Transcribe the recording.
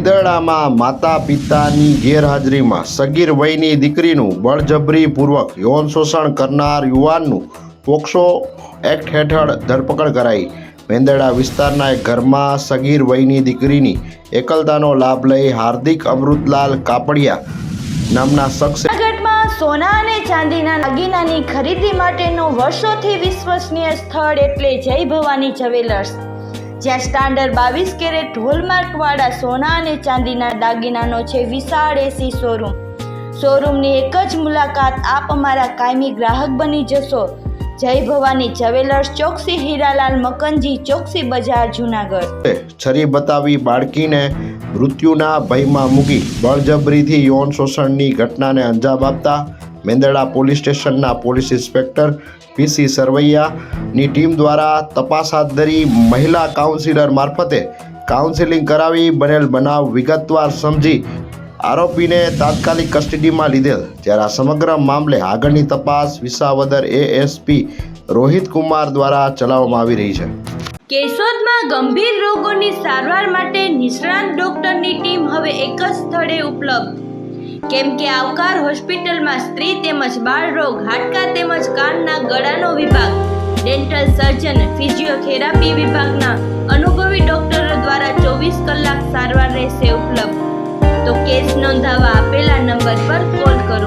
મેંદરડામાં માતા પિતાની ગેરહાજરીમાં સગીર વયની દીકરીનું બળજબરીપૂર્વક યૌન શોષણ કરનાર યુવાનનું પોક્સો એક્ટ હેઠળ ધરપકડ કરાઈ. મેંદરડા વિસ્તારના એક ઘરમાં સગીર વયની દીકરીની એકલતાનો લાભ લઈ હાર્દિક અમૃતલાલ કાપડિયા નામના શખ્સે સોના અને ચાંદીના દાગીનાની ખરીદી માટેનું વર્ષોથી વિશ્વસનીય સ્થળ એટલે જય ભવાની જ્વેલર્સ. જ્યાં સ્ટાન્ડર્ડ બાવીસ કેરેટ હોલમાર્કવાળા સોના અને ચાંદીના દાગીનાનો છે વિશાળ એસી શોરૂમ. શોરૂમની એક જ મુલાકાત આપ અમારા કાયમી ગ્રાહક બની જશો. જય ભવાની જવેલર્સ ચોકસી હીરાલાલ મકનજી ચોકસી બજાર જુનાગઢ. છરી બતાવી બાળકીને મૃત્યુના ભયમાં મૂકી બળજબરીથી યૌન શોષણની ઘટનાને અંજામ આપતા મેંદરડા પોલીસ સ્ટેશનના પોલીસ ઇન્સ્પેક્ટર પીસી સરવૈયાની ટીમ દ્વારા તપાસ હાથ ધરી મહિલા કાઉન્સિલર મારફતે કાઉન્સિલિંગ કરાવી બનેલ બનાવ વિગતવાર સમજી આરોપીને તાત્કાલિક કસ્ટડીમાં લીધેલ. જ્યારે આ સમગ્ર મામલે આગળની તપાસ વિસાવદર એએસપી રોહિત કુમાર દ્વારા ચલાવવામાં આવી રહી છે. કેશોદમાં ગંભીર રોગોની સારવાર માટે નિષ્ણાંત ડોક્ટરની ટીમ હવે એક જ સ્થળે ઉપલબ્ધ. કેમ કે આવકાર હોસ્પિટલમાં સ્ત્રી તેમજ બાળ રોગ હાડકા તેમજ કાનના ગળાનો વિભાગ, ડેન્ટલ સર્જન, ફિઝિયોથેરાપી વિભાગના અનુભવી ડોક્ટરો દ્વારા ચોવીસ કલાક સારવાર રહેશે ઉપલબ્ધ. તો કેસ નોંધાવા આપેલા નંબર પર કોલ કરો.